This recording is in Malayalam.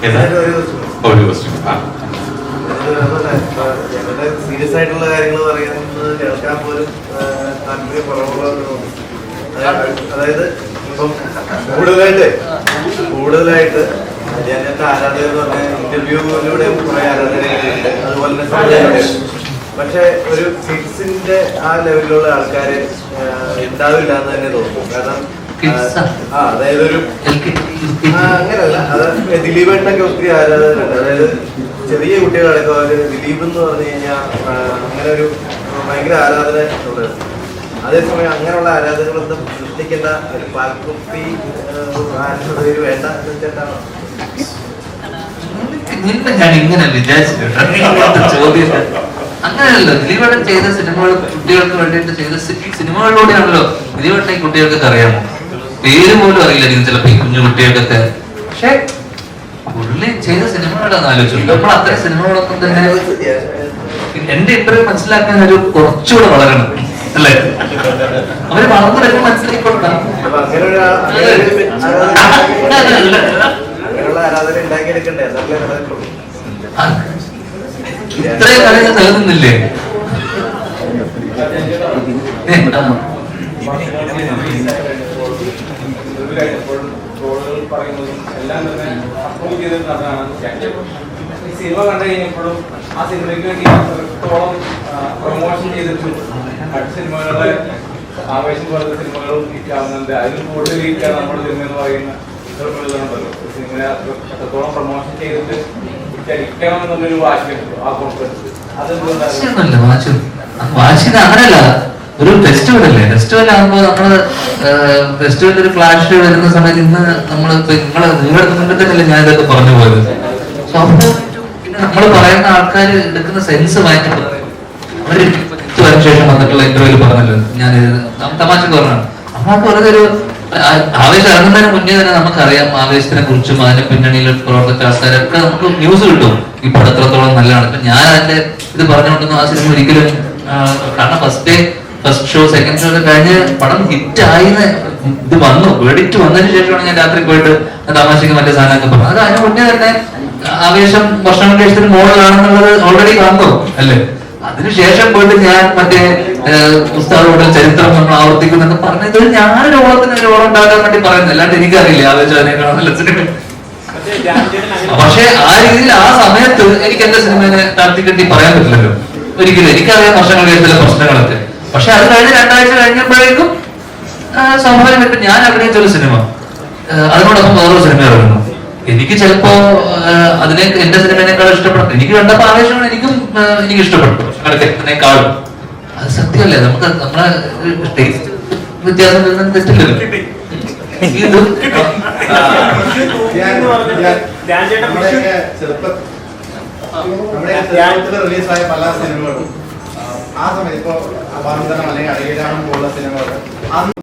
ഒരു ക്വസ്റ്റ്യൻ ആ. സീരിയസ് ആയിട്ടുള്ള കാര്യങ്ങൾ പറയുന്നത് കേൾക്കാൻ പോലും താല്പര്യം തോന്നി അതായത് ഇപ്പം കൂടുതലായിട്ട് കൂടുതലായിട്ട് ജനന്റെ ആരാധകർ എന്ന് പറഞ്ഞാൽ ഇന്റർവ്യൂവിലൂടെ കുറെ ആരാധകരുണ്ട് അതുപോലെ തന്നെ. പക്ഷെ ഒരു കിഡ്സിന്റെ ആ ലെവലിലുള്ള ആൾക്കാര് ഉണ്ടാവില്ല എന്ന് തന്നെ തോന്നുന്നു. കാരണം അതായത് ഒരു അങ്ങനല്ല അത് ദിലീപേട്ടനൊക്കെ ഒത്തിരി ആരാധകരുണ്ട്. അതായത് ചെറിയ കുട്ടികളൊക്കെ അവർ ദിലീപ് എന്ന് പറഞ്ഞു കഴിഞ്ഞാൽ അങ്ങനെ ഒരു ഭയങ്കര ആരാധന ഉള്ളത് അതേസമയം അങ്ങനെയുള്ള ആരാധകരൊന്നും സൃഷ്ടിക്കേണ്ട ഒരു പാൽക്കുപ്പി ആരാധകർ വേണ്ട നിന്നെ ഞാൻ ഇങ്ങനെ ചോദ്യം. അങ്ങനെയല്ല ദിലീപേട്ടൻ ചെയ്ത സിനിമകൾ കുട്ടികൾക്ക് വേണ്ടിയിട്ട് ചെയ്ത സിനിമകളിലൂടെയാണല്ലോ ദിലീപേട്ടൻ കുട്ടികൾക്ക് കുട്ടികൾക്കൊക്കെ അറിയാമോ? പേര് പോലും അറിയില്ലായിരിക്കും ചിലപ്പോ ഈ കുഞ്ഞു കുട്ടികൾക്കൊക്കെ പക്ഷെ പുള്ളി ചെയ്ത സിനിമകളാണ് ആലോചിച്ചു നമ്മൾ അത്തരം സിനിമകളൊന്നും തന്നെ എന്റെ ഇന്റർവ്യൂ മനസ്സിലാക്കാൻ ഒരു കുറച്ചുകൂടെ വളരണം അല്ലേ അവർ വളർന്നു വരുമ്പോ മനസ്സിലാക്കിക്കൊണ്ടാ അപ്പൊ അങ്ങനെ ഒരു ആ- നൽകുന്നില്ലേ ട്രോളുകൾ പറയുന്നതും എല്ലാം തന്നെ അപ്രൂവ് ചെയ്ത് നടന്നാണ് ഈ സിനിമ കണ്ടു കഴിഞ്ഞപ്പോഴും ആ സിനിമയ്ക്ക് വേണ്ടി അത്രത്തോളം പ്രൊമോഷൻ ചെയ്തിട്ടും മറ്റു സിനിമകളെ ആവേശം പോലത്തെ സിനിമകളും ഹിറ്റാവുന്നുണ്ട് അതിൽ കൂടുതൽ ഹിറ്റാണ് നമ്മുടെ സിനിമ എന്ന് പറയുന്ന സിനിമകളുണ്ടല്ലോ സിനിമയെ അത്ര- അത്രത്തോളം പ്രൊമോഷൻ ചെയ്തിട്ട് ഹിറ്റടിക്കണം എന്നുള്ളൊരു വാശിയുണ്ട് ആ കോൺഫിഡൻസ് അതെന്തുകൊണ്ടാണ് വാശി വാശിന് അങ്ങനല്ല ഒരു ഫെസ്റ്റിവൽ അല്ലേ? ഫെസ്റ്റിവൽ ആകുമ്പോൾ നമ്മൾ ഫെസ്റ്റിവൽ ഒരു ഫ്ലാഷ് വരുന്ന സമയത്ത് ഇന്ന് നമ്മൾ നിങ്ങൾ നിങ്ങളുടെ മുന്നിൽ തന്നെയല്ലേ ഞാൻ ഇതൊക്കെ പറഞ്ഞു പോയത്. പിന്നെ നമ്മൾ പറയുന്ന ആൾക്കാർ എടുക്കുന്ന സെൻസ് മാറ്റി പറയും. ശേഷം വന്നിട്ടുള്ള ഇന്റർവ്യൂൽ പറഞ്ഞല്ലോ ഞാൻ തമാശ പറഞ്ഞാണ് നമ്മളൊക്കെ വെറുതെ ആവേശം ഇറങ്ങുന്നതിന് മുന്നേ തന്നെ നമുക്കറിയാം ആവേശത്തിനെ കുറിച്ചും അതിന്റെ പിന്നണിയിൽ പ്രവർത്തിച്ച ആൾക്കാരൊക്കെ നമുക്ക് ന്യൂസ് കിട്ടും. ഈ പടത്രത്തോളം നല്ലതാണ്. ഇപ്പൊ ഞാൻ അതിന്റെ ഇത് പറഞ്ഞുകൊണ്ടൊന്നും ആ സിനിമ ഒരിക്കലും കാരണം first day first show second show ഒക്കെ കഴിഞ്ഞ് പടം ഹിറ്റ് ആയിന്ന് ഇത് വന്നു. വെടിറ്റ് വന്നതിന് ശേഷമാണ് ഞാൻ രാത്രി പോയിട്ട് തമാശക്ക് മറ്റേ സാധനമൊക്കെ പറഞ്ഞത്. അത് അതിന് മുന്നേ തന്നെ ആവേശം വർഷങ്ങൾക്ക് ശേഷത്തിന് മോഡലാണെന്നുള്ളത് ഓൾറെഡി വന്നു അല്ലേ? അതിനുശേഷം പോയിട്ട് ഞാൻ മറ്റേ പുസ്തകങ്ങളുടെ ചരിത്രം നമ്മൾ ആവർത്തിക്കുന്നൊക്കെ പറഞ്ഞത് ഞാനൊരു ഓളത്തിന് ഒരു ഓളം ഉണ്ടാക്കാൻ വേണ്ടി പറയുന്നത്. അല്ലാണ്ട് എനിക്കറിയില്ല അങ്ങനെ പക്ഷെ ആ രീതിയിൽ ആ സമയത്ത് എനിക്ക് എന്റെ സിനിമയെ താഴ്ത്തി കെട്ടി പറയാൻ പറ്റില്ലല്ലോ. ഒരിക്കലും എനിക്കറിയാം വർഷങ്ങൾ കഴിഞ്ഞ പ്രശ്നങ്ങളൊക്കെ. പക്ഷെ അത് കഴിഞ്ഞ് രണ്ടാഴ്ച കഴിഞ്ഞപ്പോഴേക്കും സംഭവം സ്വാഭാവികമായിട്ടും ഞാൻ അഭിനയിച്ച ഒരു സിനിമ. ആ, അതിനോടൊപ്പം വേറൊരു സിനിമ ഇറങ്ങുന്നു. എനിക്ക് ചിലപ്പോ അതിനെ എന്റെ സിനിമേനേക്കാൾ ഇഷ്ടപ്പെട്ടു എനിക്ക് കണ്ടപ്പോ ആവേശമാണ് എനിക്കും എനിക്ക് ഇഷ്ടപ്പെട്ടു. അതിനേക്കാളും. അത് സത്യമല്ലേ? നമുക്ക് നമ്മളെ ടേസ്റ്റ് വ്യത്യാസം വരുന്നത് തെറ്റില്ലല്ലോ. ചെറുപ്പം റിലീസായ പല സിനിമകളും. ആ, സമയത്ത് ഇപ്പോ അപാന്തരം അല്ലെങ്കിൽ അടിയിലാണ് പോലുള്ള സിനിമകൾ.